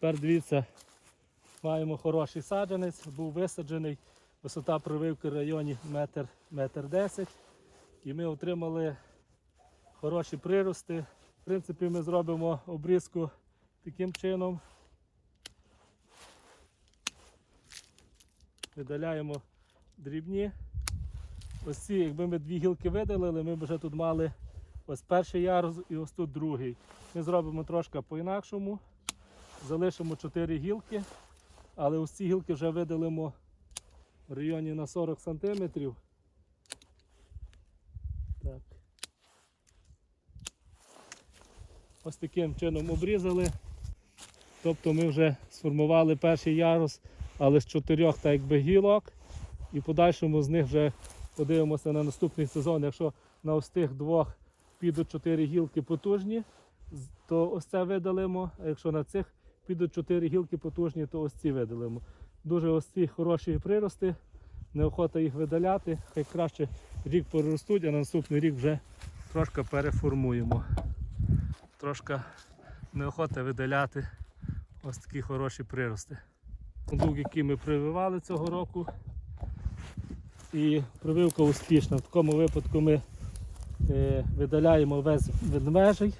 Тепер дивіться, маємо хороший саджанець, був висаджений, висота прививки в районі метр, метр 10. І ми отримали хороші прирости. В принципі, ми зробимо обрізку таким чином. Видаляємо дрібні. Ось ці, якби ми дві гілки видалили, ми б вже тут мали ось перший ярус і ось тут другий. Ми зробимо трошки по-інакшому. Залишимо 4 гілки, але ось ці гілки вже видалимо в районі на 40 см. Так. Ось таким чином обрізали. Тобто ми вже сформували перший ярус, але з чотирьох так якби гілок. І в подальшому з них вже подивимося на наступний сезон. Якщо на ось тих двох підуть чотири гілки потужні, то ось це видалимо. А якщо на цих підуть чотири гілки потужні, то ось ці видалимо. Дуже ось ці хороші прирости, неохота їх видаляти. Хай краще рік переростуть, а на наступний рік вже трошки переформуємо. Трошки неохота видаляти ось такі хороші прирости. Лук, який ми прививали цього року. І прививка успішна. В такому випадку ми е, видаляємо весь ведмежий.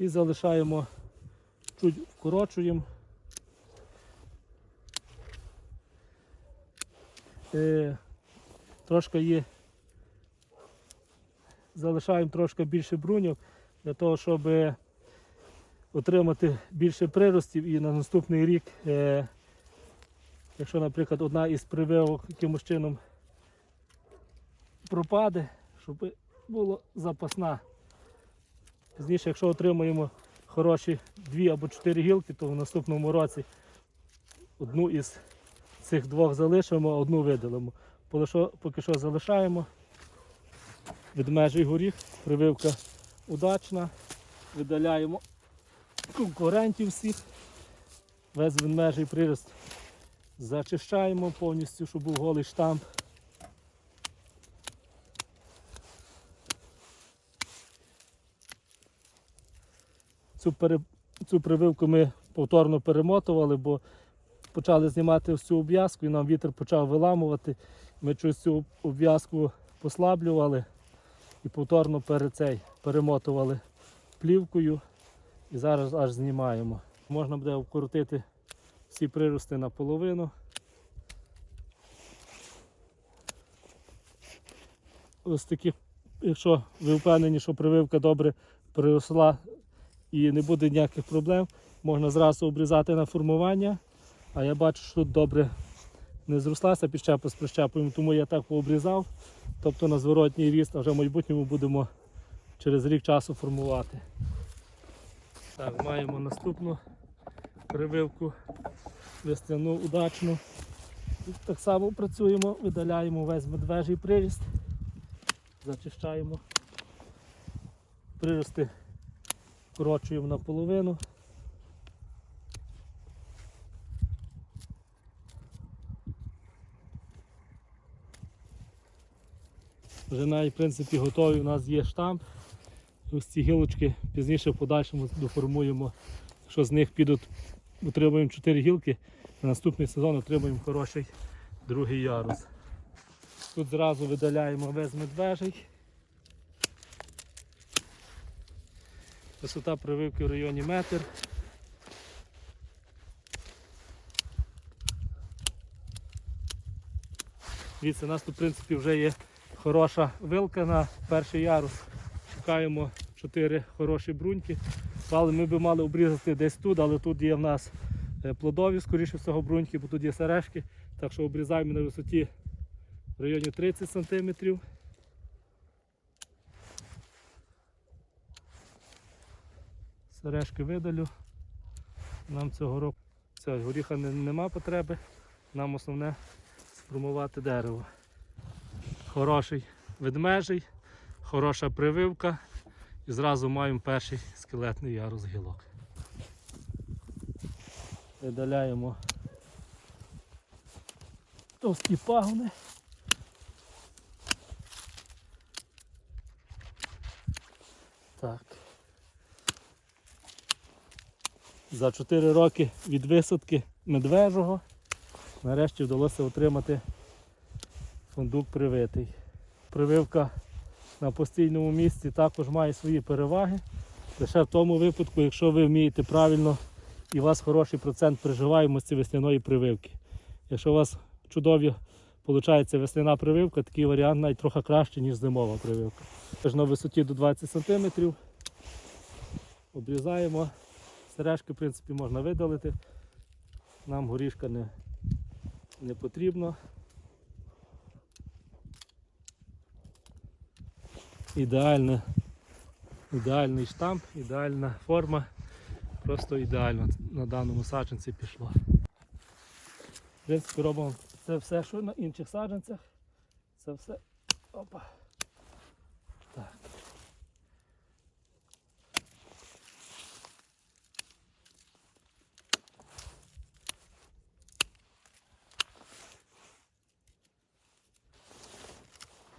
І залишаємо, чуть вкорочуємо. Е, трошки є, залишаємо трошки більше бруньок для того, щоб е, отримати більше приростів і на наступний рік, е, якщо, наприклад, одна із прививок якимось чином пропаде, щоб була запасна. Пізніше, якщо отримаємо хороші дві або чотири гілки, то в наступному році одну із цих двох залишимо, а одну видалимо. Поки що, залишаємо. Відмежий горіх, прививка удачна. Видаляємо конкурентів всіх. Весь відмежий прирост зачищаємо повністю, щоб був голий штамп. Цю, пере... Цю прививку ми повторно перемотували, бо почали знімати всю обв'язку і нам вітер почав виламувати. Ми щось цю обв'язку послаблювали і повторно перед цей перемотували плівкою і зараз аж знімаємо. Можна буде вкоротити всі прирости наполовину. Ось такі, якщо ви впевнені, що прививка добре приросла і не буде ніяких проблем, можна зразу обрізати на формування. А я бачу, що добре не зрослася підщепа з прищепою, тому я так пообрізав. Тобто на зворотній ріст, а вже в майбутньому будемо через рік часу формувати. Так, маємо наступну прививку весняну удачну. Так само працюємо, видаляємо весь медвежий приріст, зачищаємо. Прирости вкорочуємо наполовину. Вже навіть в принципі готові. У нас є штамп. Ось ці гілочки пізніше в подальшому доформуємо. Якщо з них підуть, отримуємо 4 гілки, на наступний сезон отримуємо хороший другий ярус. Тут зразу видаляємо весь медвежий. Висота прививки в районі метр. Дивіться, у нас тут в принципі вже є хороша вилка на перший ярус. Шукаємо 4 хороші бруньки. Але ми б мали обрізати десь тут, але тут є в нас е, плодові, скоріше всього, бруньки, бо тут є сережки. Так що обрізаємо на висоті в районі 30 см. Сережки видалю. Нам цього року цього горіха не, нема потреби. Нам основне сформувати дерево. Хороший ведмежий, хороша прививка і зразу маємо перший скелетний ярус гілок. Видаляємо товсті пагони. Так. За 4 роки від висадки медвежого нарешті вдалося отримати фундук привитий. Прививка на постійному місці також має свої переваги. Лише в тому випадку, якщо ви вмієте правильно і у вас хороший процент приживаємості весняної прививки. Якщо у вас чудові виходить весняна прививка, такий варіант навіть трохи краще, ніж зимова прививка. Тож на висоті до 20 см обрізаємо. Сережки, в принципі, можна видалити. Нам горішка не, не потрібно. Ідеальне, ідеальний штамп, ідеальна форма. Просто ідеально на даному саджанці пішло. В принципі, робимо це все, що на інших саджанцях. Це все. Опа.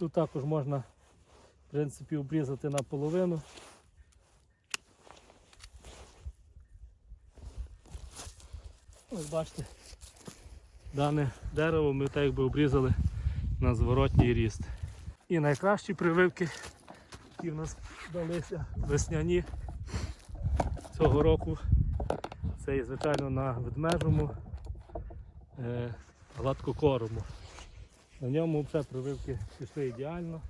Тут також можна в принципі обрізати наполовину. Ось бачите, дане дерево ми так якби обрізали на зворотній ріст. І найкращі прививки, які в нас далися весняні цього року, це є, звичайно, на ведмежому е. На ньому вже прививки пішли ідеально.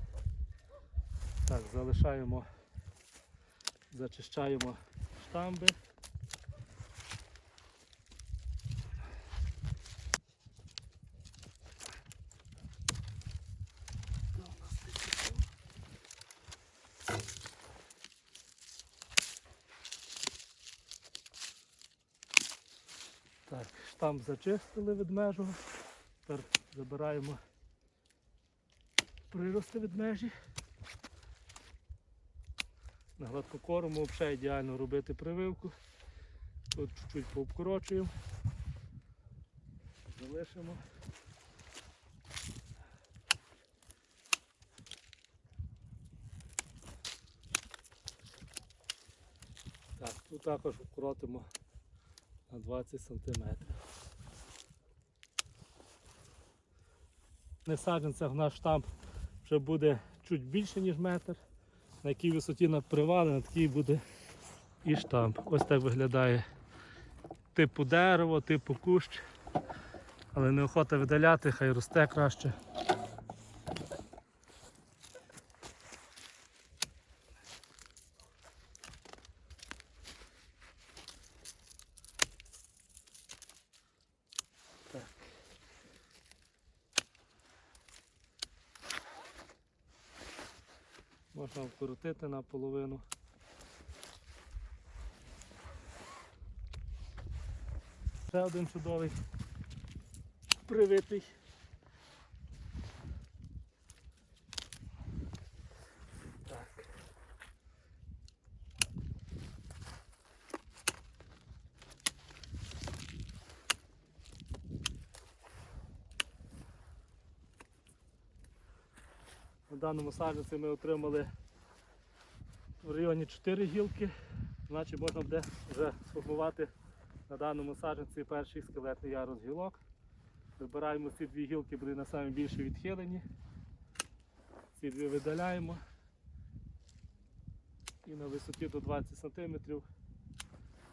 Так, залишаємо, зачищаємо штамби. Так, штамп зачистили від межу. Тепер забираємо прирости від межі. На гладкокорому взагалі ідеально робити прививку. Тут чуть-чуть пообкорочуємо. Залишимо. Так, тут також вкоротимо на 20 см. На саджанцях наш штамп вже буде чуть більше, ніж метр. На якій висоті на привали, на такій буде і штамп. Ось так виглядає типу дерево, типу кущ. Але неохота видаляти, хай росте краще. Можна вкоротити наполовину. Ще один чудовий привитий. Даному саджанці ми отримали в районі 4 гілки, значить можна буде вже сформувати на даному саджанці перший скелетний ярус гілок. Вибираємо ці дві гілки, були на самі відхилені. Ці дві видаляємо. І на висоті до 20 см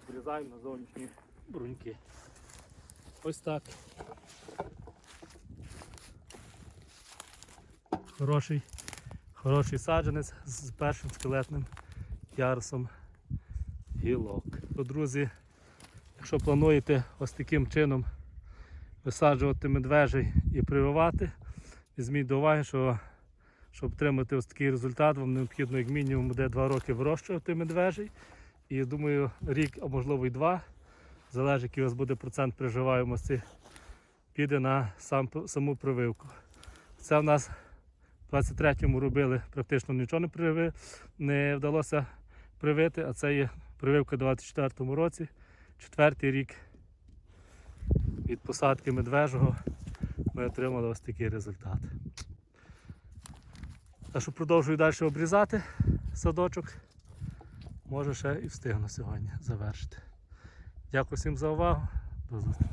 врізаємо на зовнішні бруньки. Ось так. Хороший, хороший саджанець з першим скелетним ярусом гілок. То, друзі, якщо плануєте ось таким чином висаджувати медвежий і прививати, візьміть до уваги, що щоб отримати ось такий результат, вам необхідно як мінімум буде 2 роки вирощувати медвежий. І думаю, рік, а можливо і два, залежить, який у вас буде процент приживаємості, піде на сам, саму прививку. Це в нас в 23-му робили, практично нічого не, приви, не вдалося привити, а це є прививка в 24-му році, четвертий рік від посадки медвежого ми отримали ось такий результат. Так що продовжую далі обрізати садочок. Може ще і встигну сьогодні завершити. Дякую всім за увагу. До зустрічі.